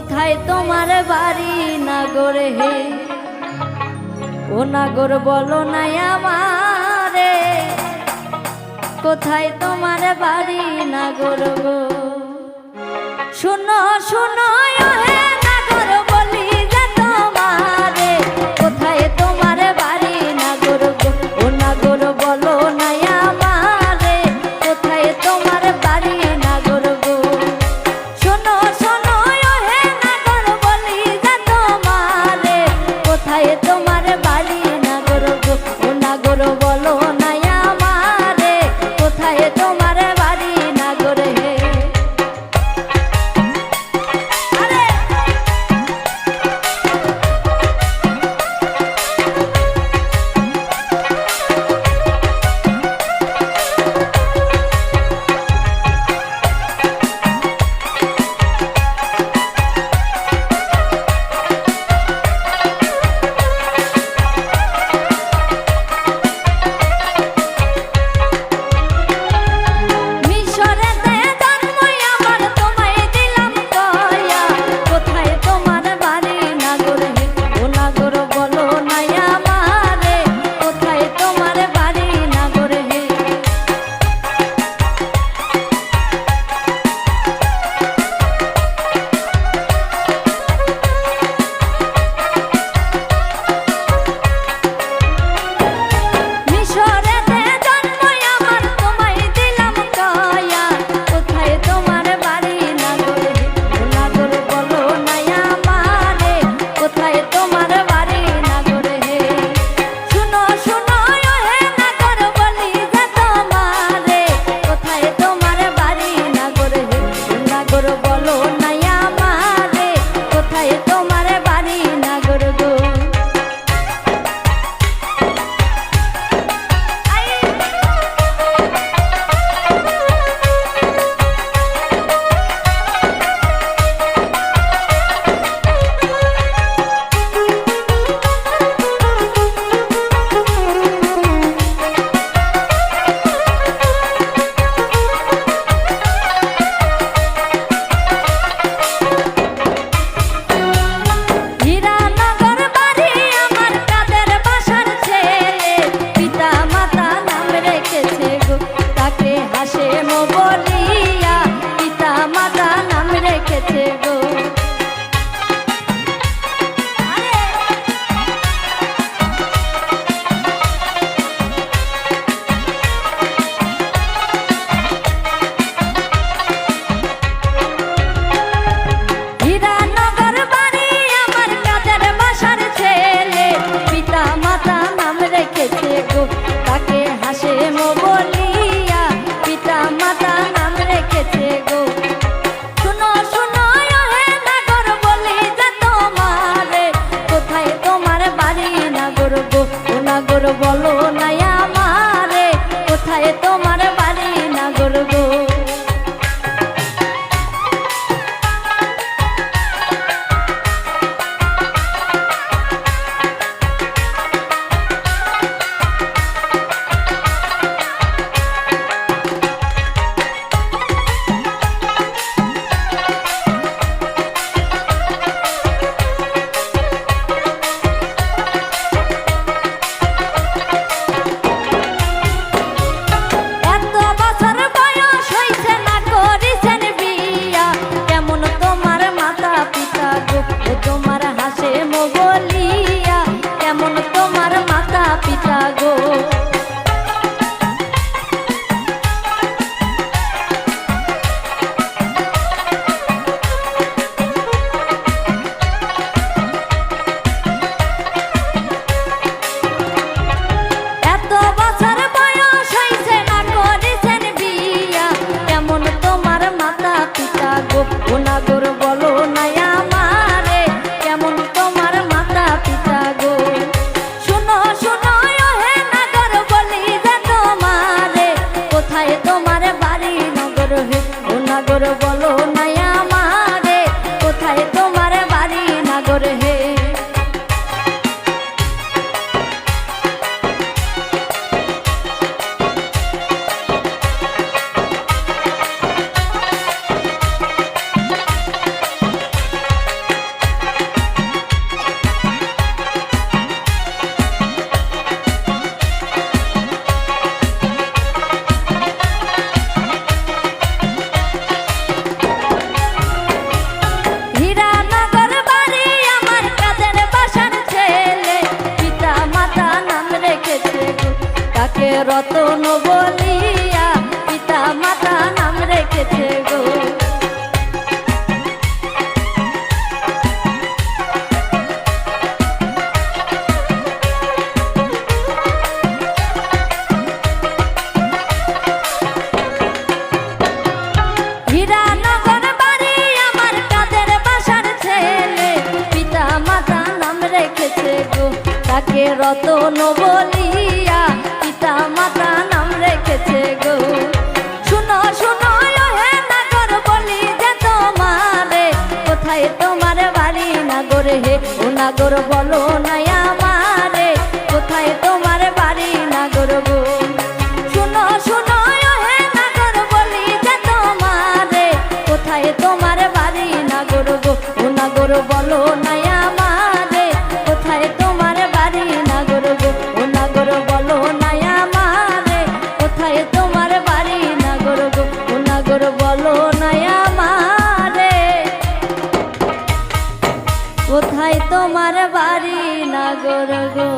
কোথায় তোমার বাড়ি? নাগর হে। ও নাগর, বলো নাই আমারে, কোথায় তোমার বাড়ি? নাগর গো। শুনো শুনো হে রতন বলিয়া পিতা মাতা নাম রেখেছে গো। হীরানগর বাড়ি হে নাগর তোমারে। বলো না আমারে। কোথায় তোমার বাড়ি নাগর গো? শুনো শুনো হে নাগর, বলি যে তোমারে। কোথায় তোমার বাড়ি নাগর গো? নাগর, বলো না তোমার বাড়ি নাগর গো।